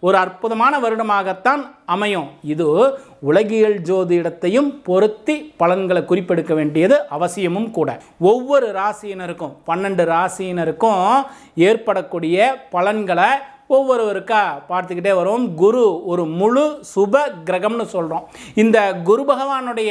ஒரு அற்புதமான வருடமாகத்தான் அமையும். இது உலகியல் ஜோதிடத்தையும் பொருத்தி பலன்களை குறிப்பெடுக்க வேண்டியது அவசியமும் கூட. ஒவ்வொரு ராசியினருக்கும் பன்னெண்டு ராசியினருக்கும் ஏற்படக்கூடிய பலன்களை ஒவ்வொருவருக்கா பார்த்துக்கிட்டே வரும் குரு ஒரு முழு சுப கிரகம்னு சொல்கிறோம் இந்த குரு பகவானுடைய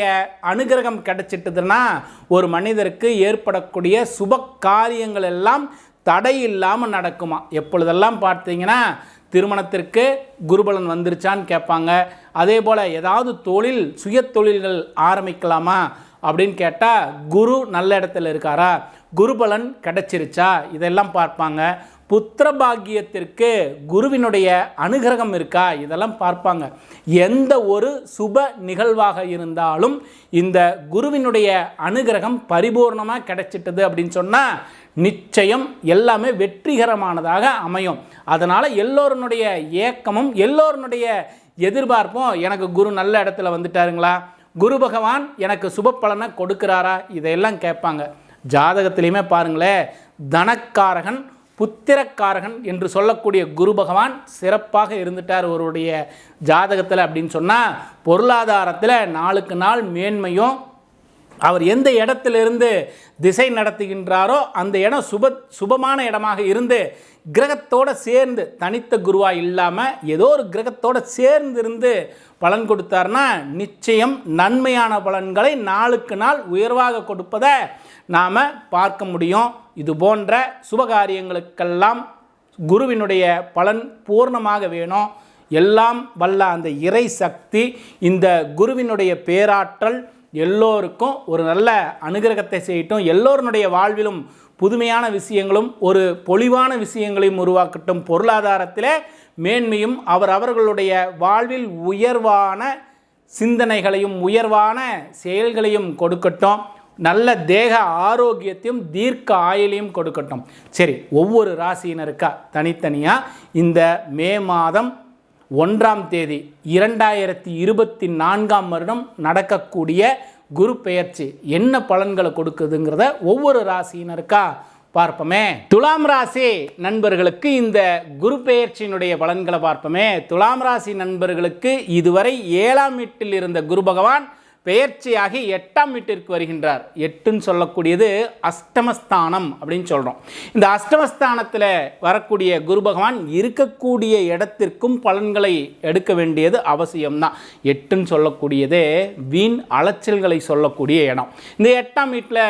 அனுகிரகம் கிடைச்சிட்டதுன்னா ஒரு மனிதருக்கு ஏற்படக்கூடிய சுப காரியங்கள் எல்லாம் தடை இல்லாமல் நடக்குமா? எப்பொழுதெல்லாம் பார்த்தீங்கன்னா திருமணத்திற்கு குருபலன் வந்துருச்சான்னு கேட்பாங்க. அதே போல் ஏதாவது தொழில் சுய தொழில்கள் ஆரம்பிக்கலாமா அப்படின்னு கேட்டால் குரு நல்ல இடத்துல இருக்காரா? குருபலன் கிடச்சிருச்சா? இதெல்லாம் பார்ப்பாங்க. புத்திர பாக்கியத்திற்கு குருவினுடைய அனுகிரகம் இருக்கா? இதெல்லாம் பார்ப்பாங்க. எந்த ஒரு சுப நிகழ்வாக இருந்தாலும் இந்த குருவினுடைய அனுகிரகம் பரிபூர்ணமாக கிடைச்சிட்டது அப்படின்னு சொன்னால் நிச்சயம் எல்லாமே வெற்றிகரமானதாக அமையும். அதனால் எல்லோருனுடைய ஏக்கமும் எல்லோருனுடைய எதிர்பார்ப்பும் எனக்கு குரு நல்ல இடத்துல வந்துட்டாருங்களா? குரு பகவான் எனக்கு சுப பலனை கொடுக்குறாரா? இதையெல்லாம் கேட்பாங்க. ஜாதகத்திலையுமே பாருங்களேன் தனக்காரகன் புத்திரக்காரகன் என்று சொல்லக்கூடிய குரு பகவான் சிறப்பாக இருந்துட்டார் ஒருவருடைய ஜாதகத்தில் அப்படின்னு சொன்னால் பொருளாதாரத்தில் நாளுக்கு நாள் மேன்மையும் அவர் எந்த இடத்திலிருந்து திசை நடத்துகின்றாரோ அந்த இடம் சுப சுபமான இடமாக இருந்து கிரகத்தோடு சேர்ந்து தனித்த குருவாக இல்லாமல் ஏதோ ஒரு கிரகத்தோடு சேர்ந்து இருந்து பலன் கொடுத்தார்னா நிச்சயம் நன்மையான பலன்களை நாளுக்கு நாள் உயர்வாக கொடுப்பதை நாம் பார்க்க முடியும். இது போன்ற சுபகாரியங்களுக்கெல்லாம் குருவினுடைய பலன் பூர்ணமாக வேணும். எல்லாம் வல்ல அந்த இறை சக்தி இந்த குருவினுடைய பேராற்றல் எல்லோருக்கும் ஒரு நல்ல அனுகிரகத்தை செய்யட்டும். எல்லோருடைய வாழ்விலும் புதுமையான விஷயங்களும் ஒரு பொலிவான விஷயங்களையும் உருவாக்கட்டும். பொருளாதாரத்தில் மேன்மையும் அவர் அவர்களுடைய வாழ்வில் உயர்வான சிந்தனைகளையும் உயர்வான செயல்களையும் கொடுக்கட்டும். நல்ல தேக ஆரோக்கியத்தையும் தீர்க்க ஆயுளையும் கொடுக்கட்டும். சரி ஒவ்வொரு ராசியினருக்கா தனித்தனியாக இந்த மே மாதம் ஒன்றாம் தேதி இரண்டாயிரத்தி இருபத்தி நான்காம் வருடம் நடக்கக்கூடிய குரு பெயர்ச்சி என்ன பலன்களை கொடுக்குதுங்கிறத ஒவ்வொரு ராசியினருக்கா பார்ப்போமே. துலாம் ராசி நண்பர்களுக்கு இந்த குரு பெயர்ச்சியினுடைய பலன்களை பார்ப்போமே. துலாம் ராசி நண்பர்களுக்கு இதுவரை ஏழாம் வீட்டில் இருந்த குரு பகவான் பெயர்ச்சியாகி எட்டாம் வீட்டிற்கு வருகின்றார். எட்டுன்னு சொல்லக்கூடியது அஷ்டமஸ்தானம் அப்படின்னு சொல்கிறோம் இந்த அஷ்டமஸ்தானத்தில் வரக்கூடிய குரு பகவான் இருக்கக்கூடிய இடத்திற்கும் பலன்களை எடுக்க வேண்டியது அவசியம்தான். எட்டுன்னு சொல்லக்கூடியதே வீண் அலைச்சல்களை சொல்லக்கூடிய இடம். இந்த எட்டாம் வீட்டில்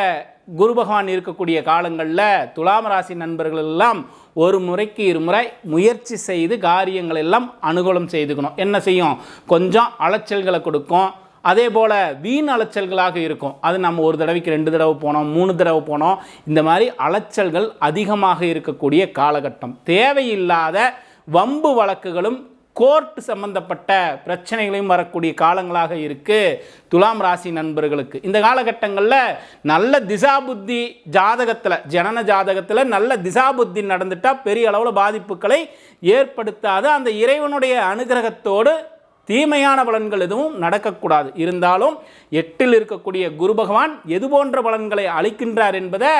குரு பகவான் இருக்கக்கூடிய காலங்களில் துலாம் ராசி நண்பர்கள் எல்லாம் ஒரு முறைக்கு இருமுறை முயற்சி செய்து காரியங்கள் எல்லாம் அனுகூலம் செய்துக்கணும். என்ன செய்யும்? கொஞ்சம் அலைச்சல்களை கொடுக்கும். அதே போல் வீண் அலைச்சல்களாக இருக்கும். அது நம்ம ஒரு தடவைக்கு ரெண்டு தடவை போனோம் மூணு தடவை போனோம். இந்த மாதிரி அலைச்சல்கள் அதிகமாக இருக்கக்கூடிய காலகட்டம். தேவையில்லாத வம்பு வழக்குகளும் கோர்ட் சம்பந்தப்பட்ட பிரச்சனைகளையும் வரக்கூடிய காலங்களாக இருக்குது துலாம் ராசி நண்பர்களுக்கு. இந்த காலகட்டங்களில் நல்ல திசாபுத்தி ஜாதகத்தில் ஜனன ஜாதகத்தில் நல்ல திசாபுத்தி நடந்துட்டால் பெரிய அளவில் பாதிப்புகளை ஏற்படுத்தாத. அந்த இறைவனுடைய அனுகிரகத்தோடு தீமையான பலன்கள் எதுவும் நடக்கக்கூடாது. இருந்தாலும் எட்டில் இருக்கக்கூடிய குரு பகவான் எது போன்ற பலன்களை அளிக்கின்றார் என்பதை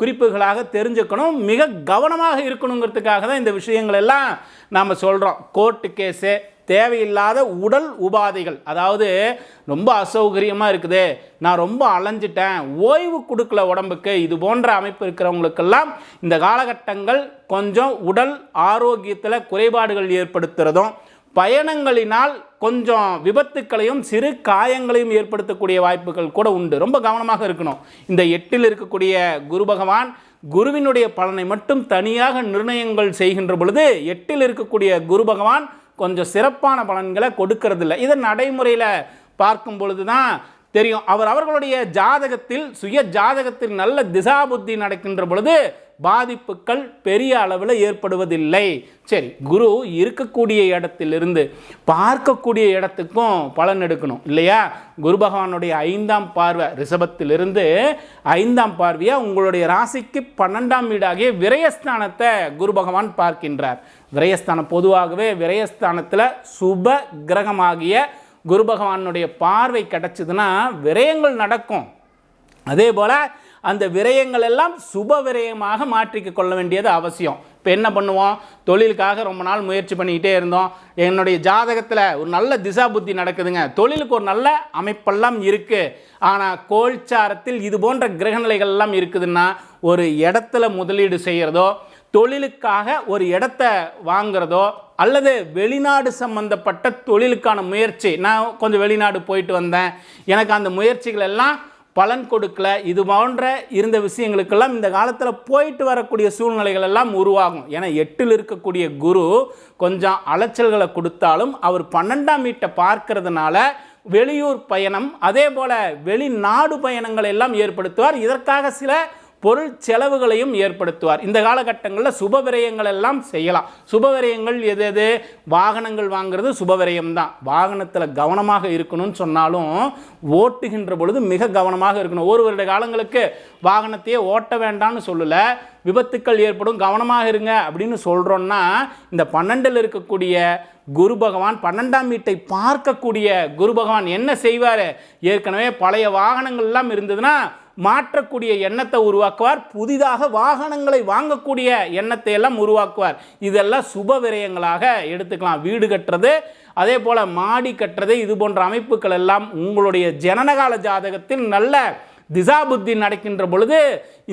குறிப்புகளாக தெரிஞ்சுக்கணும். மிக கவனமாக இருக்கணுங்கிறதுக்காக தான் இந்த விஷயங்கள் எல்லாம் நாம் சொல்கிறோம் கோர்ட்டு கேஸு தேவையில்லாத உடல் உபாதைகள். அதாவது ரொம்ப அசௌகரியமாக இருக்குது. நான் ரொம்ப அலைஞ்சிட்டேன். ஓய்வு கொடுக்கல உடம்புக்கு. இது போன்ற அமைப்பு இருக்கிறவங்களுக்கெல்லாம் இந்த காலகட்டங்கள் கொஞ்சம் உடல் ஆரோக்கியத்தில் குறைபாடுகள் ஏற்படுத்துகிறதும் பயணங்களினால் கொஞ்சம் விபத்துக்களையும் சிறு காயங்களையும் ஏற்படுத்தக்கூடிய வாய்ப்புகள் கூட உண்டு. ரொம்ப கவனமாக இருக்கணும். இந்த எட்டில் இருக்கக்கூடிய குரு பகவான் குருவினுடைய பலனை மட்டும் தனியாக நிர்ணயங்கள் செய்கின்ற பொழுது எட்டில் இருக்கக்கூடிய குரு பகவான் கொஞ்சம் சிறப்பான பலன்களை கொடுக்கறதில்ல. இதை நடைமுறையில் பார்க்கும் பொழுது தான் தெரியும். அவர் அவர்களுடைய ஜாதகத்தில் சுய ஜாதகத்தில் நல்ல திசா புத்தி நடக்கின்ற பொழுது பாதிப்புகள் பெரிய அளவில் ஏற்படுவதில்லை. சரி குரு இருக்கக்கூடிய இடத்திலிருந்து பார்க்கக்கூடிய இடத்துக்கும் பலன் எடுக்கணும் இல்லையா? குரு பகவானுடைய ஐந்தாம் பார்வை ரிஷபத்திலிருந்து ஐந்தாம் பார்வையாக உங்களுடைய ராசிக்கு பன்னெண்டாம் வீடாகிய விரயஸ்தானத்தை குரு பகவான் பார்க்கின்றார். விரயஸ்தானம் பொதுவாகவே விரயஸ்தானத்தில் சுப கிரகமாகிய குரு பகவானுடைய பார்வை கிடச்சிதுன்னா விரயங்கள் நடக்கும். அதே போல் அந்த விரயங்கள் எல்லாம் சுப விரயமாக மாற்றிக்க கொள்ள வேண்டியது அவசியம். இப்போ என்ன பண்ணுவோம்? தொழிலுக்காக ரொம்ப நாள் முயற்சி பண்ணிக்கிட்டே இருந்தோம். என்னுடைய ஜாதகத்தில் ஒரு நல்ல திசா புத்தி நடக்குதுங்க. தொழிலுக்கு ஒரு நல்ல அமைப்பெல்லாம் இருக்குது ஆனால் கோல்சாரத்தில் இது போன்ற கிரகநிலைகள் எல்லாம் இருக்குதுன்னா ஒரு இடத்துல முதலீடு செய்கிறதோ தொழிலுக்காக ஒரு இடத்த வாங்குறதோ அல்லது வெளிநாடு சம்பந்தப்பட்ட தொழிலுக்கான முயற்சி. நான் கொஞ்சம் வெளிநாடு போயிட்டு வந்தேன். எனக்கு அந்த முயற்சிகள் எல்லாம் பலன் கொடுக்கல. இது போன்ற இருந்த விஷயங்களுக்கெல்லாம் இந்த காலத்தில் போயிட்டு வரக்கூடிய சூழ்நிலைகள் எல்லாம் உருவாகும். ஏன்னா எட்டில் இருக்கக்கூடிய குரு கொஞ்சம் அலைச்சல்களை கொடுத்தாலும் அவர் பன்னெண்டாம் வீட்டை பார்க்கறதுனால வெளியூர் பயணம் அதே போல் வெளிநாடு பயணங்கள் எல்லாம் ஏற்படுத்துவார். இதற்காக சில பொருள் செலவுகளையும் ஏற்படுத்துவார். இந்த காலகட்டங்களில் சுப விரயங்கள் எல்லாம் செய்யலாம். சுப விரயங்கள் எது எது? வாகனங்கள் வாங்குறது சுப விரயம் தான் வாகனத்தில் கவனமாக இருக்கணும்னு சொன்னாலும் ஓட்டுகின்ற பொழுது மிக கவனமாக இருக்கணும். ஒரு வருட காலங்களுக்கு வாகனத்தையே ஓட்ட வேண்டாம்னு சொல்லலை. விபத்துக்கள் ஏற்படும். கவனமாக இருங்க அப்படின்னு சொல்கிறோன்னா இந்த பன்னெண்டில் இருக்கக்கூடிய குரு பகவான் பன்னெண்டாம் வீட்டை பார்க்கக்கூடிய குரு பகவான் என்ன செய்வார்? ஏற்கனவே பழைய வாகனங்கள்லாம் இருந்ததுன்னா மாற்றக்கூடிய எண்ணத்தை உருவாக்குவார். புதிதாக வாகனங்களை வாங்கக்கூடிய எண்ணத்தை எல்லாம் உருவாக்குவார். இதெல்லாம் சுப விரயங்களாக எடுத்துக்கலாம். வீடு கட்டுறது அதே போல் மாடி கட்டுறது இது போன்ற அமைப்புகள் எல்லாம் உங்களுடைய ஜனனகால ஜாதகத்தில் நல்ல திசா புத்தி நடக்கின்ற பொழுது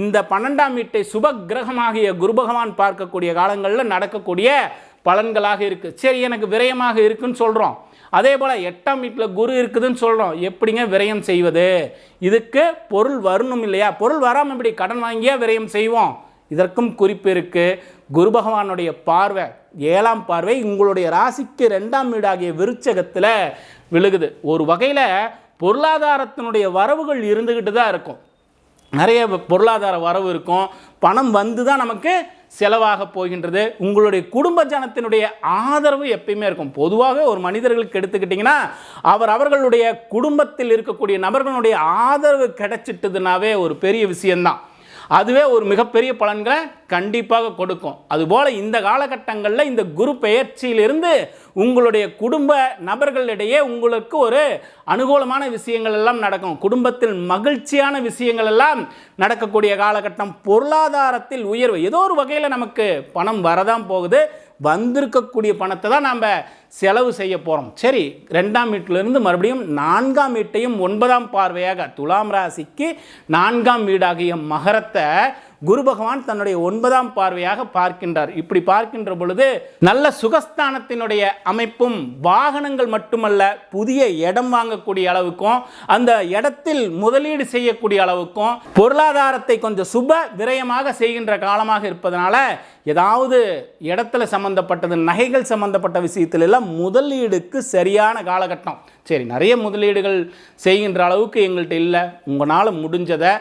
இந்த பன்னெண்டாம் வீட்டை சுப கிரகமாகிய குரு பகவான் பார்க்கக்கூடிய காலங்களில் நடக்கக்கூடிய பலன்களாக இருக்குது சரி எனக்கு விரயமாக இருக்குன்னு சொல்கிறோம் அதே போல் எட்டாம் வீட்டில் குரு இருக்குதுன்னு சொல்கிறோம் எப்படிங்க விரயம் செய்வது? இதுக்கு பொருள் வரணும் இல்லையா? பொருள் வராமல் இப்படி கடன் வாங்கியா விரயம் செய்வோம். இதற்கும் குறிப்பு இருக்குது குரு பகவானுடைய பார்வை ஏழாம் பார்வை உங்களுடைய ராசிக்கு ரெண்டாம் வீடாகிய விருச்சகத்தில் விழுகுது. ஒரு வகையில் பொருளாதாரத்தினுடைய வரவுகள் இருந்துக்கிட்டு தான் இருக்கும். நிறைய பொருளாதார வரவு இருக்கும். பணம் வந்து தான் நமக்கு செலவாக போகின்றது. உங்களுடைய குடும்ப ஜனத்தினுடைய ஆதரவு எப்பயுமே இருக்கும். பொதுவாக ஒரு மனிதர்களுக்கு எடுத்துக்கிட்டிங்கன்னா அவர் அவர்களுடைய குடும்பத்தில் இருக்கக்கூடிய நபர்களுடைய ஆதரவு கிடைச்சிட்டதுனாவே ஒரு பெரிய விஷயந்தான் அதுவே ஒரு மிகப்பெரிய பலன்களை கண்டிப்பாக கொடுக்கும். அதுபோல் இந்த காலகட்டங்களில் இந்த குரு பெயர்ச்சியிலிருந்து உங்களுடைய குடும்ப நபர்களிடையே உங்களுக்கு ஒரு அனுகூலமான விஷயங்கள் எல்லாம் நடக்கும். குடும்பத்தில் மகிழ்ச்சியான விஷயங்கள் எல்லாம் நடக்கக்கூடிய காலகட்டம். பொருளாதாரத்தில் உயர்வு. ஏதோ ஒரு வகையில் நமக்கு பணம் வரதான் போகுது. வந்திருக்கக்கூடிய பணத்தை தான் நாம் செலவு செய்ய போகிறோம் சரி ரெண்டாம் வீட்டிலிருந்து மறுபடியும் நான்காம் வீட்டையும் ஒன்பதாம் பார்வையாக துலாம் ராசிக்கு நான்காம் வீடாகிய மகரத்தை குரு பகவான் தன்னுடைய ஒன்பதாம் பார்வையாக பார்க்கின்றார். இப்படி பார்க்கின்ற பொழுது நல்ல சுகஸ்தானத்தினுடைய அமைப்பும் வாகனங்கள் மட்டுமல்ல புதிய இடம் வாங்கக்கூடிய அளவுக்கும் அந்த இடத்தில் முதலீடு செய்யக்கூடிய அளவுக்கும் பொருளாதாரத்தை கொஞ்சம் சுப விரயமாக செய்கின்ற காலமாக இருப்பதனால ஏதாவது இடத்துல சம்பந்தப்பட்டது நகைகள் சம்பந்தப்பட்ட விஷயத்துல எல்லாம் முதலீடுக்கு சரியான காலகட்டம். சரி நிறைய முதலீடுகள் செய்கின்ற அளவுக்கு எங்கள்கிட்ட இல்லை. உங்களால் முடிஞ்சதை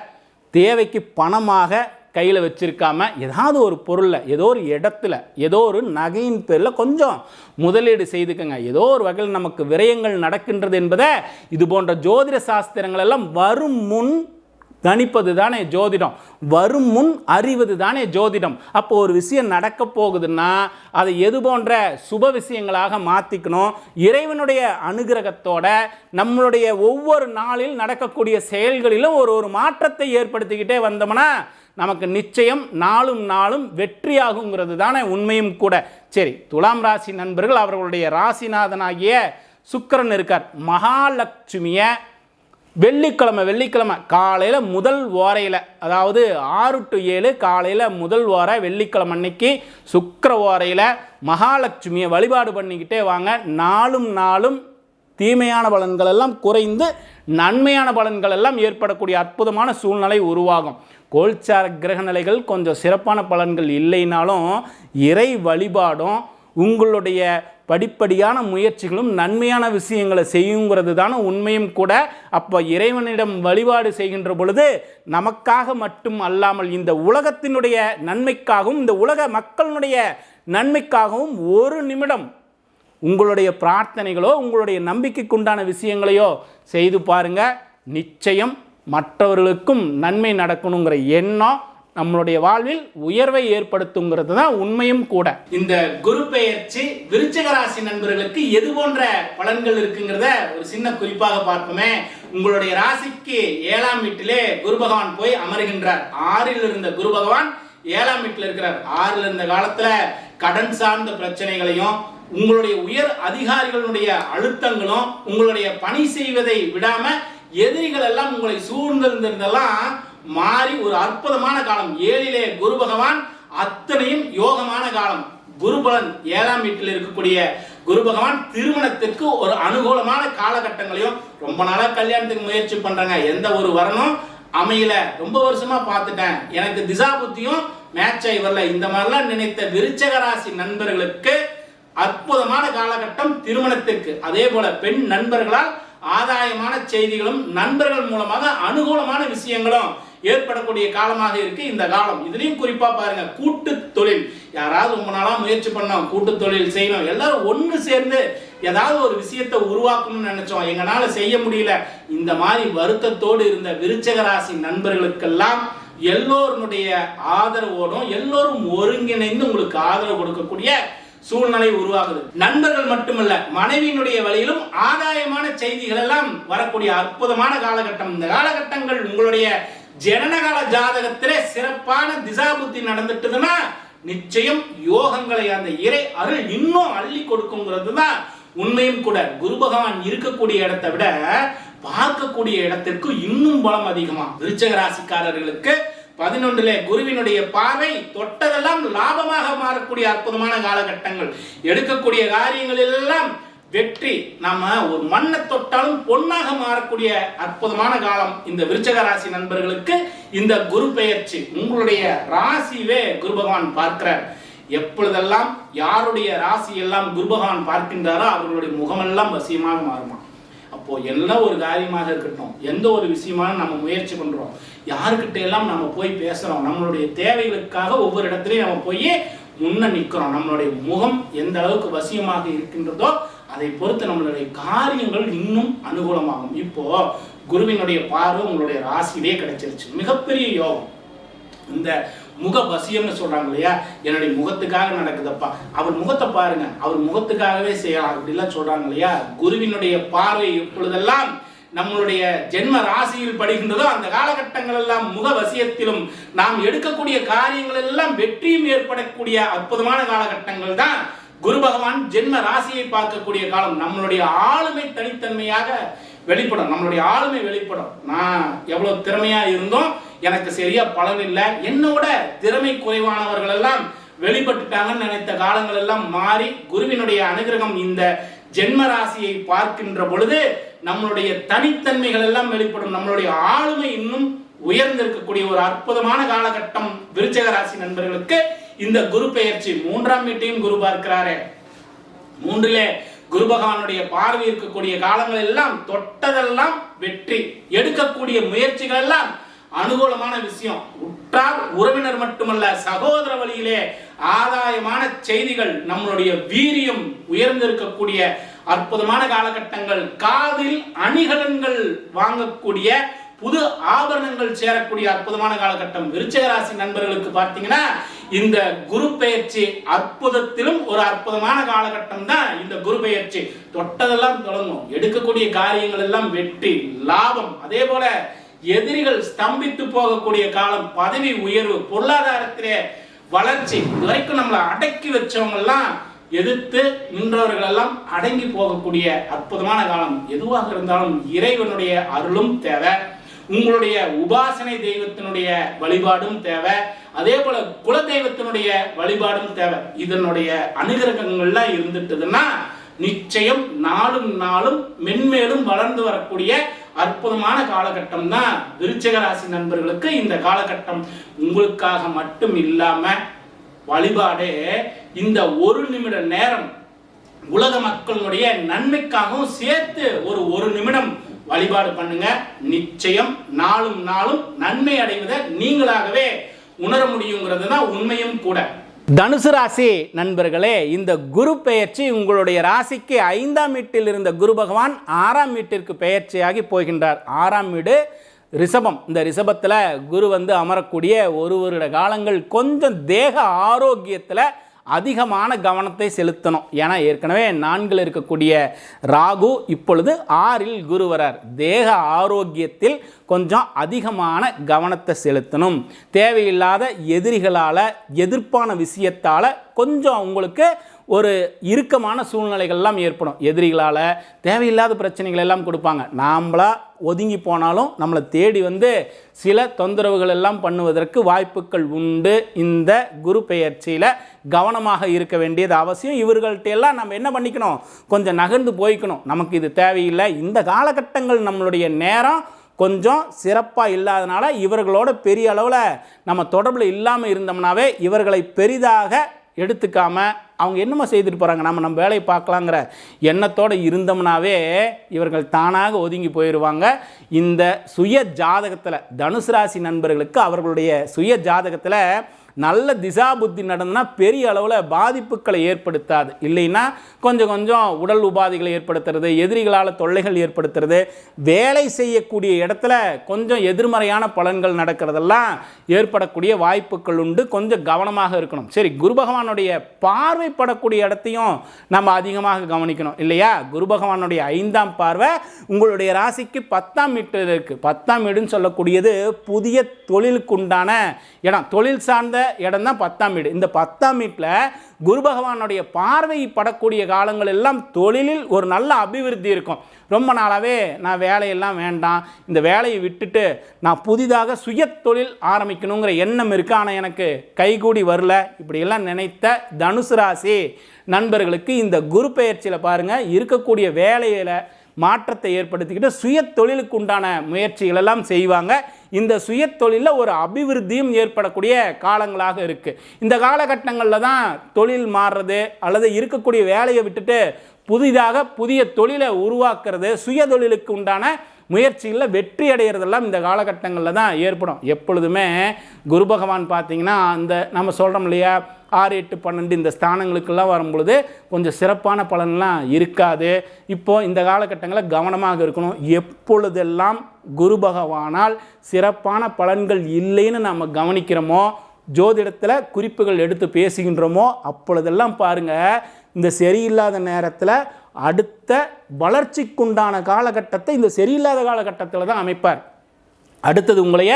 தேவைக்கு பணமாக கையில் வச்சிருக்காம ஏதாவது ஒரு பொருளில் ஏதோ ஒரு இடத்துல ஏதோ ஒரு நகையின் பேரில் கொஞ்சம் முதலீடு செய்துக்கங்க. ஏதோ ஒரு வகையில் நமக்கு விரயங்கள் நடக்கின்றது என்பதை இது போன்ற ஜோதிட சாஸ்திரங்கள் எல்லாம் வரும் முன் கணிப்பது தானே ஜோதிடம். வரும் முன் அறிவது தானே ஜோதிடம். அப்போ ஒரு விஷயம் நடக்க போகுதுன்னா அதை எது போன்ற சுப விஷயங்களாக மாற்றிக்கணும் இறைவனுடைய அனுகிரகத்தோட நம்மளுடைய ஒவ்வொரு நாளில் நடக்கக்கூடிய செயல்களிலும் ஒரு ஒரு மாற்றத்தை ஏற்படுத்திக்கிட்டே வந்தோம்னா நமக்கு நிச்சயம் நாளும் நாளும் வெற்றியாகுங்கிறது தானே உண்மையும் கூட. சரி துலாம் ராசி நண்பர்கள் அவர்களுடைய ராசிநாதனாகிய சுக்கிரன் இருக்கார். மகாலட்சுமியை வெள்ளிக்கிழமை வெள்ளிக்கிழமை காலையில் முதல் ஓரையில் அதாவது ஆறு டு ஏழு காலையில் முதல் ஓரை வெள்ளிக்கிழமை அன்னைக்கு சுக்கர ஓரையில் மகாலட்சுமியை வழிபாடு பண்ணிக்கிட்டே வாங்க. நாளும் நாளும் தீமையான பலன்கள் எல்லாம் குறைந்து நன்மையான பலன்கள் எல்லாம் ஏற்படக்கூடிய அற்புதமான சூழ்நிலை உருவாகும். கோல்சார கிரக நிலைகள் கொஞ்சம் சிறப்பான பலன்கள் இல்லைனாலும் இறை வழிபாடும் உங்களுடைய படிப்படியான முயற்சிகளும் நன்மையான விஷயங்களை செய்யுங்கிறது தானே உண்மையும் கூட. அப்போ இறைவனிடம் வழிபாடு செய்கின்ற பொழுது நமக்காக மட்டும் அல்லாமல் இந்த உலகத்தினுடைய நன்மைக்காகவும் இந்த உலக மக்களினுடைய நன்மைக்காகவும் ஒரு நிமிடம் உங்களுடைய பிரார்த்தனைகளோ உங்களுடைய நம்பிக்கைக்குண்டான விஷயங்களையோ செய்து பாருங்க. நிச்சயம் மற்றவர்களுக்கும் நன்மை நடக்கணுங்கிற எண்ணம் நம்மளுடைய வாழ்வில் உயர்வை ஏற்படுத்துங்கிறது தான் உண்மையும் கூட. இந்த குரு பெயர்ச்சி விருச்சகராசி நண்பர்களுக்கு எது போன்ற பலன்கள் இருக்குங்கிறத ஒரு சின்ன குறிப்பாக பார்ப்போமே. உங்களுடைய ராசிக்கு ஏழாம் வீட்டிலே குரு பகவான் போய் அமருகின்றார். ஆறில் இருந்த குரு பகவான் ஏழாம் வீட்டில் இருக்கிறார். ஆறில் இருந்த காலத்துல கடன் சார்ந்த பிரச்சனைகளையும் உங்களுடைய உயர் அதிகாரிகளுடைய அழுத்தங்களும் உங்களுடைய பணி செய்வதை விடாம எதிரிகள் எல்லாம் உங்களை சூழ்ந்திருந்ததெல்லாம் மாறி ஒரு அற்புதமான காலம். ஏழிலே குரு பகவான் அத்தனையும் யோகமான காலம். குருபலன் ஏழாம் வீட்டில் இருக்கக்கூடிய குரு பகவான் திருமணத்திற்கு ஒரு அனுகூலமான காலகட்டங்களையும் ரொம்ப நாளா கல்யாணத்துக்கு முயற்சி பண்றாங்க. எந்த ஒரு வரணும் அமையல. ரொம்ப வருஷமா பார்த்துட்டேன். எனக்கு திசா புத்தியும் மேட்ச் ஆகி வரல. இந்த மாதிரிலாம் நினைத்த விருச்சக ராசி நண்பர்களுக்கு அற்புதமான காலகட்டம் திருமணத்திற்கு அதே போல பெண் நண்பர்களால் ஆதாயமான செய்திகளும் நண்பர்கள் மூலமாக அனுகூலமான விஷயங்களும் ஏற்படக்கூடிய காலமாக இருக்கு இந்த காலம். இதுலயும் குறிப்பா பாருங்க கூட்டு தொழில். யாராவது ரொம்ப நாளா முயற்சி பண்ணோம் கூட்டு தொழில் செய்யணும் எல்லாரும் ஒன்று சேர்ந்து ஏதாவது ஒரு விஷயத்தை உருவாக்கணும்னு நினைச்சோம். எங்களால செய்ய முடியல. இந்த மாதிரி வருத்தத்தோடு இருந்த விருச்சக ராசி நண்பர்களுக்கெல்லாம் எல்லோருடைய ஆதரவோடும் எல்லோரும் ஒருங்கிணைந்து உங்களுக்கு ஆதரவு கொடுக்கக்கூடிய சூழ்நிலை உருவாகுது. நண்பர்கள் மட்டுமல்ல மனைவியினுடைய வழியிலும் ஆதாயமான செய்திகள் எல்லாம் வரக்கூடிய அற்புதமான காலகட்டம். இந்த காலகட்டங்கள் உங்களுடைய ஜனனகால ஜாதகத்திலே சிறப்பான திசாபுத்தி நடந்துட்டுதுன்னா நிச்சயம் யோகங்களை அந்த இறை அருள் இன்னும் அள்ளி கொடுக்குங்கிறது தான் உண்மையும் கூட. குரு பகவான் இருக்கக்கூடிய இடத்தை விட பார்க்கக்கூடிய இடத்திற்கு இன்னும் பலம் அதிகமா. விருச்சக ராசிக்காரர்களுக்கு பதினொன்றுல குருவினுடைய பார்வை தொட்டதெல்லாம் லாபமாக மாறக்கூடிய அற்புதமான காலகட்டங்கள். எடுக்கக்கூடிய காரியங்கள் எல்லாம் வெற்றி. நாம ஒரு மண்ணை தொட்டாலும் பொன்னாக மாறக்கூடிய அற்புதமான காலம் இந்த விருச்சக ராசி நண்பர்களுக்கு இந்த குரு பெயர்ச்சி. உங்களுடைய ராசியவே குரு பகவான் பார்க்கிறார். எப்பொழுதெல்லாம் யாருடைய ராசி எல்லாம் குரு பகவான் பார்க்கின்றாரோ அவர்களுடைய முகமெல்லாம் வசியமாக மாறுமா? அப்போ எல்லா ஒரு காரியமாக இருக்கட்டும். எந்த ஒரு விஷயமான நம்ம முயற்சி பண்றோம். யாருக்கிட்ட எல்லாம் நம்ம போய் பேசுறோம் நம்மளுடைய தேவைகளுக்காக ஒவ்வொரு இடத்துலையும் நம்ம போய் முன்ன நிற்கிறோம் நம்மளுடைய முகம் எந்த அளவுக்கு வசியமாக இருக்கின்றதோ அதை பொறுத்து நம்மளுடைய காரியங்கள் இன்னும் அனுகூலமாகும். இப்போ குருவினுடைய பார்வை உங்களுடைய ராசியிலே கிடைச்சிருச்சு. மிகப்பெரிய யோகம். இந்த முக வசியம்னு இல்லையா? என்னுடைய முகத்துக்காக நடக்குதப்பா. அவர் முகத்தை பாருங்க. அவர் முகத்துக்காகவே செய்யலாம். அப்படிலாம் சொல்கிறாங்க இல்லையா? குருவினுடைய பார்வை இப்பொழுதெல்லாம் நம்மளுடைய ஜென்ம ராசியில் படுகின்றதோ அந்த காலகட்டங்கள் எல்லாம் முக வசியத்திலும் நாம் எடுக்கக்கூடிய காரியங்கள் எல்லாம் வெற்றியும் ஏற்படக்கூடிய அற்புதமான காலகட்டங்கள் தான் குரு பகவான் ஜென்ம ராசியை பார்க்கக்கூடிய காலம். நம்மளுடைய ஆளுமை தனித்தன்மையாக வெளிப்படும் நம்மளுடைய ஆளுமை வெளிப்படும். நான் எவ்வளவு திறமையா இருந்தோம் எனக்கு சரியா பலன் இல்லை. என்னோட திறமை குறைவானவர்கள் எல்லாம் வெளிப்பட்டுட்டாங்கன்னு நினைத்த காலங்கள் எல்லாம் மாறி குருவினுடைய அனுகிரகம் இந்த ஜென்ம ராசியை பார்க்கின்ற பொழுது நம்மளுடைய தனித்தன்மைகள் எல்லாம் வெளிப்படும். நம்மளுடைய ஆளுமை இன்னும் உயர்ந்திருக்கக்கூடிய ஒரு அற்புதமான காலகட்டம் விருச்சக ராசி நண்பர்களுக்கு இந்த குரு பெயர்ச்சி. மூன்றாம் வீட்டையும் குரு பார்க்கிறாரே. மூன்றிலே குரு பகவானுடைய பார்வை இருக்கக்கூடிய காலங்கள் எல்லாம் தொட்டதெல்லாம் வெற்றி எடுக்கக்கூடிய முயற்சிகள் எல்லாம் அனுகூலமான விஷயம். உற்றார் உறவினர் மட்டுமல்ல சகோதர வழியிலே ஆதாயமான செய்திகள் நம்மளுடைய வீரியம் உயர்ந்திருக்கக்கூடிய அற்புதமான காலகட்டங்கள். காதில் அணிகலன்கள் வாங்கக்கூடிய புது ஆபரணங்கள் சேரக்கூடிய அற்புதமான காலகட்டம். விருச்சிக ராசி நண்பர்களுக்கு பார்த்தீங்கன்னா இந்த குரு பெயர்ச்சி அற்புதத்திலும் ஒரு அற்புதமான காலகட்டம் தான் இந்த குரு பெயர்ச்சி. தொட்டதெல்லாம் தொடங்கும். எடுக்கக்கூடிய காரியங்கள் எல்லாம் வெற்றி லாபம். அதே போல எதிரிகள் ஸ்தம்பித்து போகக்கூடிய காலம் பதவி உயர்வு பொருளாதாரத்திலே வளர்ச்சி. இது வரைக்கும் நம்மளை அடக்கி வச்சவங்க எல்லாம் எதிர்த்து நின்றவர்கள் எல்லாம் அடங்கி போகக்கூடிய அற்புதமான காலம். எதுவாக இருந்தாலும் இறைவனுடைய அருளும் தேவை. உங்களுடைய உபாசனை தெய்வத்தினுடைய வழிபாடும் தேவை. அதே போல குல தெய்வத்தினுடைய வழிபாடும் தேவை. இதனுடைய அனுகிரகங்கள்லாம் இருந்துட்டுதுன்னா நிச்சயம் நாளும் நாளும் மென்மேலும் வளர்ந்து வரக்கூடிய அற்புதமான காலகட்டம் தான் விருச்சிக ராசி நண்பர்களுக்கு இந்த காலகட்டம். உங்களுக்காக மட்டும் இல்லாம வழிபாடு இந்த ஒரு நிமிட நேரம் உலக மக்களுடைய நன்மைக்காகவும் சேர்த்து ஒரு ஒரு நிமிடம் வழிபாடு பண்ணுங்க. நிச்சயம் நாளும் நாளும் நன்மை அடைவதை நீங்களாகவே உணர முடியுங்கிறது தான் உண்மையும் கூட. தனுசு ராசி நண்பர்களே இந்த குரு பெயர்ச்சி உங்களுடைய ராசிக்கு ஐந்தாம் வீட்டில் இருந்த குரு பகவான் ஆறாம் வீட்டிற்கு பெயர்ச்சியாகி போகின்றார். ஆறாம் வீடு ரிஷபம். இந்த ரிஷபத்தில் குரு வந்து அமரக்கூடிய ஒரு வருட காலங்கள் கொஞ்சம் தேக ஆரோக்கியத்தில் அதிகமான கவனத்தை செலுத்தணும். ஏன்னா ஏற்கனவே நான்கில் இருக்கக்கூடிய ராகு இப்பொழுது ஆறில் குருவரார் தேக ஆரோக்கியத்தில் கொஞ்சம் அதிகமான கவனத்தை செலுத்தணும். தேவையில்லாத எதிரிகளால் எதிர்ப்பான விஷயத்தால் கொஞ்சம் உங்களுக்கு ஒரு இறுக்கமான சூழ்நிலைகள்லாம் ஏற்படும். எதிரிகளால் தேவையில்லாத பிரச்சனைகள் எல்லாம் கொடுப்பாங்க. நாம்ளா ஒதுங்கி போனாலும் நம்மளை தேடி வந்து சில தொந்தரவுகள் எல்லாம் பண்ணுவதற்கு வாய்ப்புகள் உண்டு. இந்த குரு பெயர்ச்சியில் கவனமாக இருக்க வேண்டியது அவசியம். இவர்கள்ட்ட எல்லாம் நம்ம என்ன பண்ணிக்கணும்? கொஞ்சம் நகர்ந்து போய்க்கணும். நமக்கு இது தேவையில்லை. இந்த காலகட்டங்கள் நம்மளுடைய நேரம் கொஞ்சம் சிறப்பாக இல்லாதனால இவர்களோட பெரிய அளவில் நம்ம தொடர்பில் இல்லாமல் இருந்தோம்னாவே இவர்களை பெரிதாக எடுத்துக்காமல் அவங்க என்னமோ செய்துட்டு போகிறாங்க நம்ம நம்ம வேலையை பார்க்கலாங்கிற எண்ணத்தோடு இருந்தோம்னாவே இவர்கள் தானாக ஒதுங்கி போயிடுவாங்க இந்த சுய ஜாதகத்தில் தனுசு ராசி நண்பர்களுக்கு அவர்களுடைய சுய ஜாதகத்தில் நல்ல திசா புத்தி நடந்தனா பெரிய அளவில் பாதிப்புகளை ஏற்படுத்தாது. இல்லைன்னா கொஞ்சம் கொஞ்சம் உடல் உபாதைகளை ஏற்படுத்துறது எதிரிகளால் தொல்லைகள் ஏற்படுத்துறது வேலை செய்யக்கூடிய இடத்துல கொஞ்சம் எதிர்மறையான பலன்கள் நடக்கிறதெல்லாம் ஏற்படக்கூடிய வாய்ப்புகள் உண்டு. கொஞ்சம் கவனமாக இருக்கணும். சரி குரு பகவானுடைய பார்வைப்படக்கூடிய இடத்தையும் நம்ம அதிகமாக கவனிக்கணும். இல்லையா? குரு பகவானுடைய ஐந்தாம் பார்வை உங்களுடைய ராசிக்கு பத்தாம் வீட்டில் இருக்குது பத்தாம் வீடுன்னு சொல்லக்கூடியது புதிய தொழிலுக்குண்டான இடம். தொழில் சார்ந்த இடம் தான் பத்தாம் வீடு. இந்த பத்தாம் வீட்டில் குரு பகவானுடைய பார்வை படக்கூடிய காலங்கள் எல்லாம் தொழிலில் ஒரு நல்ல அபிவிருத்தி இருக்கும். ரொம்ப நாளாகவே நான் வேலையெல்லாம் வேண்டாம். இந்த வேலையை விட்டுட்டு நான் புதிதாக சுய தொழில் ஆரம்பிக்கணுங்கிற எண்ணம் இருக்குது ஆனால் எனக்கு கைகூடி வரல. இப்படியெல்லாம் நினைத்த தனுசு ராசி நண்பர்களுக்கு இந்த குரு பெயர்ச்சியில் பாருங்கள் இருக்கக்கூடிய வேலையில் மாற்றத்தை ஏற்படுத்திக்கிட்டு சுய தொழிலுக்கு உண்டான முயற்சிகள் எல்லாம் செய்வாங்க. இந்த சுய தொழிலில் ஒரு அபிவிருத்தியும் ஏற்படக்கூடிய காலங்களாக இருக்குது இந்த காலகட்டங்களில் தான் தொழில் மாறுறது அல்லது இருக்கக்கூடிய வேலையை விட்டுட்டு புதிதாக புதிய தொழிலை உருவாக்குறது சுய தொழிலுக்கு உண்டான முயற்சிகளில் வெற்றி அடைகிறதெல்லாம் இந்த காலகட்டங்களில் தான் ஏற்படும். எப்பொழுதுமே குரு பகவான் பார்த்தீங்கன்னா அந்த நம்ம சொல்கிறோம் இல்லையா ஆறு எட்டு பன்னெண்டு இந்த ஸ்தானங்களுக்கெல்லாம் வரும்பொழுது கொஞ்சம் சிறப்பான பலன்லாம் இருக்காது. இப்போது இந்த காலகட்டங்களில் கவனமாக இருக்கணும். எப்பொழுதெல்லாம் குரு பகவானால் சிறப்பான பலன்கள் இல்லைன்னு நம்ம கவனிக்கிறோமோ ஜோதிடத்தில் குறிப்புகள் எடுத்து பேசுகின்றோமோ அப்பொழுதெல்லாம் பாருங்கள் இந்த சரியில்லாத நேரத்தில் அடுத்த வளர்ச்சிக்குண்டான காலகட்டத்தை இந்த சரியில்லாத காலகட்டத்தில் தான் அமைப்பார். அடுத்தது உங்களைய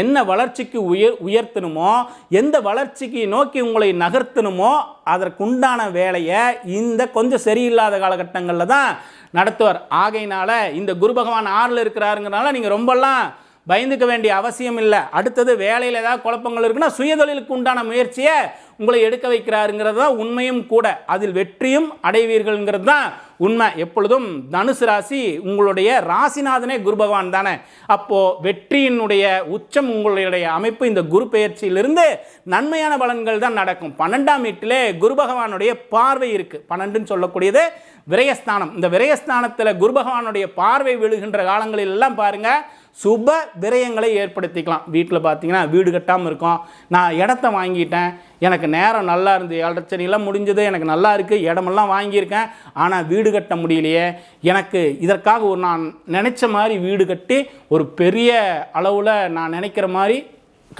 என்ன வளர்ச்சிக்கு உயர் உயர்த்தணுமோ எந்த வளர்ச்சிக்கு நோக்கி உங்களை நகர்த்தணுமோ அதற்குண்டான வேலையை இந்த கொஞ்சம் சரியில்லாத காலகட்டங்களில் தான் நடத்துவார். ஆகையினால இந்த குரு பகவான் ஆறில் இருக்கிறாருங்கிறனால நீங்கள் ரொம்பலாம் பயந்துக்க வேண்டிய அவசியம் இல்லை. அடுத்தது வேலையில் ஏதாவது குழப்பங்கள் இருக்குன்னா சுயதொழிலுக்கு உண்டான முயற்சியை உங்களை எடுக்க வைக்கிறாருங்கிறது தான் உண்மையும் கூட. அதில் வெற்றியும் அடைவீர்கள்ங்கிறது தான் உண்மை. எப்பொழுதும் தனுசு ராசி உங்களுடைய ராசிநாதனே குரு பகவான் தானே. அப்போது வெற்றியினுடைய உச்சம் உங்களுடைய அமைப்பு இந்த குரு பயிற்சியிலிருந்து நன்மையான பலன்கள் தான் நடக்கும். பன்னெண்டாம் வீட்டிலே குரு பகவானுடைய பார்வை இருக்குது பன்னெண்டுன்னு சொல்லக்கூடியது விரயஸ்தானம். இந்த விரயஸ்தானத்தில் குரு பகவானுடைய பார்வை விழுகின்ற காலங்களில் எல்லாம் பாருங்கள் சுப விரயங்களை ஏற்படுத்திக்கலாம். வீட்டில் பார்த்தீங்கன்னா வீடு கட்டாமல் இருக்கும். நான் இடத்த வாங்கிட்டேன். எனக்கு நேரம் நல்லா இருந்து ஏழரைச்சனிலாம் முடிஞ்சது எனக்கு நல்லா இருக்குது இடமெல்லாம் வாங்கியிருக்கேன். ஆனால் வீடு கட்ட முடியலையே. எனக்கு இதற்காக ஒரு நான் நினச்ச மாதிரி வீடு கட்டி ஒரு பெரிய அளவில் நான் நினைக்கிற மாதிரி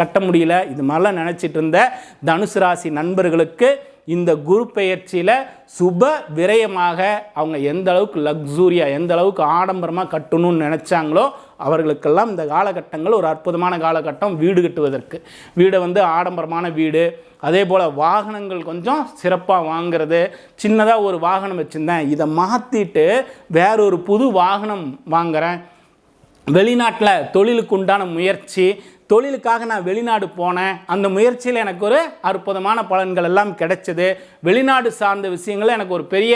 கட்ட முடியல. இது மாதிரிலாம் நினச்சிட்டு இருந்த தனுசு ராசி நண்பர்களுக்கு இந்த குரு பெயர்ச்சியில் சுப விரயமாக அவங்க எந்த அளவுக்கு லக்ஸூரியா எந்த அளவுக்கு ஆடம்பரமாக கட்டணும்னு நினச்சாங்களோ அவர்களுக்கெல்லாம் இந்த காலகட்டங்கள் ஒரு அற்புதமான காலகட்டம் வீடு கட்டுவதற்கு. வீடை வந்து ஆடம்பரமான வீடு. அதே போல் வாகனங்கள் கொஞ்சம் சிறப்பாக வாங்குறது. சின்னதாக ஒரு வாகனம் வச்சுருந்தேன். இதை மாற்றிட்டு வேறொரு புது வாகனம் வாங்குகிறேன் வெளிநாட்டில் தொழிலுக்கு உண்டான முயற்சி தொழிலுக்காக நான் வெளிநாடு போனேன். அந்த முயற்சியில் எனக்கு ஒரு அற்புதமான பலன்கள் எல்லாம் கிடைச்சது. வெளிநாடு சார்ந்த விஷயங்கள் எனக்கு ஒரு பெரிய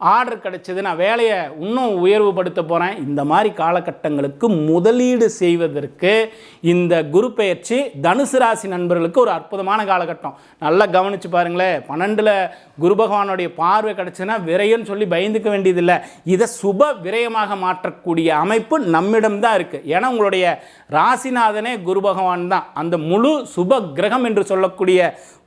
ஆர்டர் கிடைச்சது நான் வேலையை இன்னும் உயர்வுபடுத்த போகிறேன் இந்த மாதிரி காலகட்டங்களுக்கு முதலீடு செய்வதற்கு இந்த குரு பெயர்ச்சி தனுசு ராசி நண்பர்களுக்கு ஒரு அற்புதமான காலகட்டம். நல்லா கவனித்து பாருங்களேன் பன்னெண்டில் குரு பகவானுடைய பார்வை கிடைச்சுன்னா விரையன்னு சொல்லி பயந்துக்க வேண்டியதில்லை. இதை சுப விரயமாக மாற்றக்கூடிய அமைப்பு நம்மிடம் தான் இருக்குது ஏன்னா உங்களுடைய ராசிநாதனே குரு பகவான் தான். அந்த முழு சுப கிரகம் என்று சொல்லக்கூடிய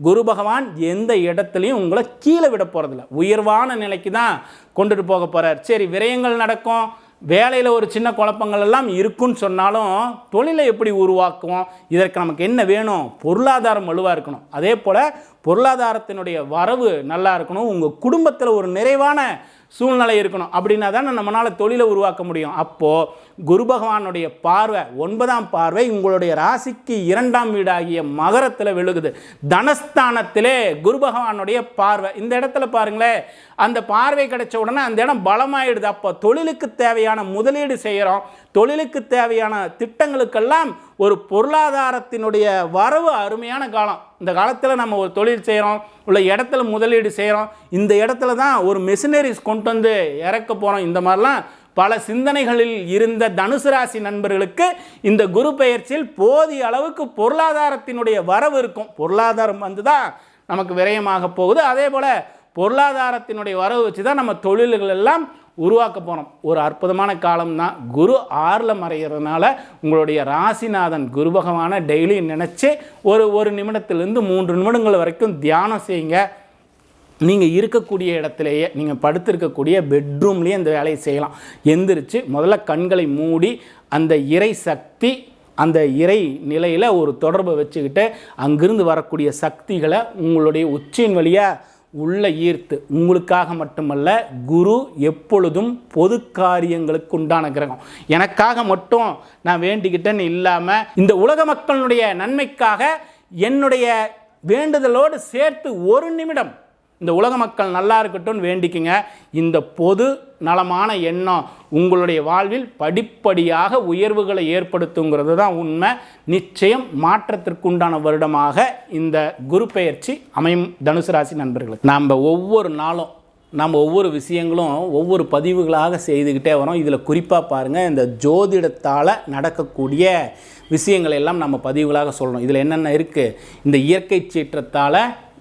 குரு பகவான் எந்த இடத்துலையும் உங்களை கீழே விட போகிறதில்ல உயர்வான நிலைக்கு தான் கொண்டுட்டு போக போகிறார் சரி விரயங்கள் நடக்கும். வேலையில் ஒரு சின்ன குழப்பங்கள் எல்லாம் இருக்குன்னு சொன்னாலும் தொழிலை எப்படி உருவாக்குவோம்? இதற்கு நமக்கு என்ன வேணும்? பொருளாதாரம் வலுவாக இருக்கணும். அதே போல் பொருளாதாரத்தினுடைய வரவு நல்லா இருக்கணும். உங்கள் குடும்பத்தில் ஒரு நிறைவான சூழ்நிலை இருக்கணும். அப்படின்னா தானே நம்மளால் தொழிலை உருவாக்க முடியும். அப்போது குரு பகவானுடைய பார்வை ஒன்பதாம் பார்வை உங்களுடைய ராசிக்கு இரண்டாம் வீடாகிய மகரத்தில் விழுகுது. தனஸ்தானத்திலே குரு பகவானுடைய பார்வை. இந்த இடத்துல பாருங்களேன் அந்த பார்வை கிடைச்ச உடனே அந்த இடம் பலமாயிடுது. அப்போ தொழிலுக்கு தேவையான முதலீடு செய்கிறோம் தொழிலுக்கு தேவையான திட்டங்களுக்கெல்லாம் ஒரு பொருளாதாரத்தினுடைய வரவு அருமையான காலம். இந்த காலத்தில் நம்ம ஒரு தொழில் செய்கிறோம் உள்ள இடத்துல முதலீடு செய்கிறோம் இந்த இடத்துல தான் ஒரு மெஷினரிஸ் கொண்டு வந்து இறக்க போகிறோம் இந்த மாதிரிலாம் பல சிந்தனைகளில் இருந்த தனுசு ராசி நண்பர்களுக்கு இந்த குரு பெயர்ச்சியில் போதிய அளவுக்கு பொருளாதாரத்தினுடைய வரவு இருக்கும். பொருளாதாரம் வந்து தான் நமக்கு விரயமாக போகுது. அதே போல் பொருளாதாரத்தினுடைய வரவு வச்சு தான் நம்ம தொழில்கள் எல்லாம் உருவாக்க போகிறோம் ஒரு அற்புதமான காலம் தான் குரு ஆறில் மறைகிறதுனால உங்களுடைய ராசிநாதன் குரு பகவானை டெய்லி நினச்சி ஒரு ஒரு நிமிடத்துலேருந்து மூன்று நிமிடங்கள் வரைக்கும் தியானம் செய்யுங்க. நீங்கள் இருக்கக்கூடிய இடத்துலையே நீங்கள் படுத்திருக்கக்கூடிய பெட்ரூம்லேயே இந்த வேலையை செய்யலாம். எந்திரிச்சு முதல்ல கண்களை மூடி அந்த இறை சக்தி அந்த இறை நிலையில் ஒரு தொடர்பை வச்சுக்கிட்டு அங்கிருந்து வரக்கூடிய சக்திகளை உங்களுடைய உச்சியின் வழியாக உள்ள ஈர்த்து உங்களுக்காக மட்டுமல்ல குரு எப்பொழுதும் பொது காரியங்களுக்கு உண்டான கிரகம். எனக்காக மட்டும் நான் வேண்டிக்கிட்டேன்னு இல்லாமல் இந்த உலக மக்களுடைய நன்மைக்காக என்னுடைய வேண்டுதலோடு சேர்த்து ஒரு நிமிடம் இந்த உலக மக்கள் நல்லா இருக்கட்டும்னு வேண்டிக்குங்க. இந்த பொது நலமான எண்ணம் உங்களுடைய வாழ்வில் படிப்படியாக உயர்வுகளை ஏற்படுத்துங்கிறது தான் உண்மை. நிச்சயம் மாற்றத்திற்குண்டான வருடமாக இந்த குரு பெயர்ச்சி அமையும் தனுசு ராசி நண்பர்களுக்கு நாம் ஒவ்வொரு நாளும் நம்ம ஒவ்வொரு விஷயங்களும் ஒவ்வொரு பதிவுகளாக செய்துக்கிட்டே வரோம். இதில் குறிப்பாக பாருங்கள் இந்த ஜோதிடத்தால் நடக்கக்கூடிய விஷயங்களை எல்லாம் நம்ம பதிவுகளாக சொல்லணும். இதில் என்னென்ன இருக்குது இந்த இயற்கை சீற்றத்தால்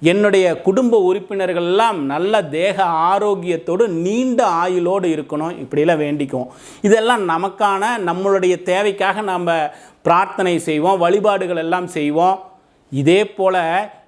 என்னுடைய குடும்ப உறுப்பினர்கள் எல்லாம் நல்ல தேக ஆரோக்கியத்தோடு நீண்ட ஆயுளோடு இருக்கணும். இப்படியெல்லாம் வேண்டிக்குவோம். இதெல்லாம் நமக்கான நம்மளுடைய தேவைக்காக நாம் பிரார்த்தனை செய்வோம் வழிபாடுகள் எல்லாம் செய்வோம். இதே போல்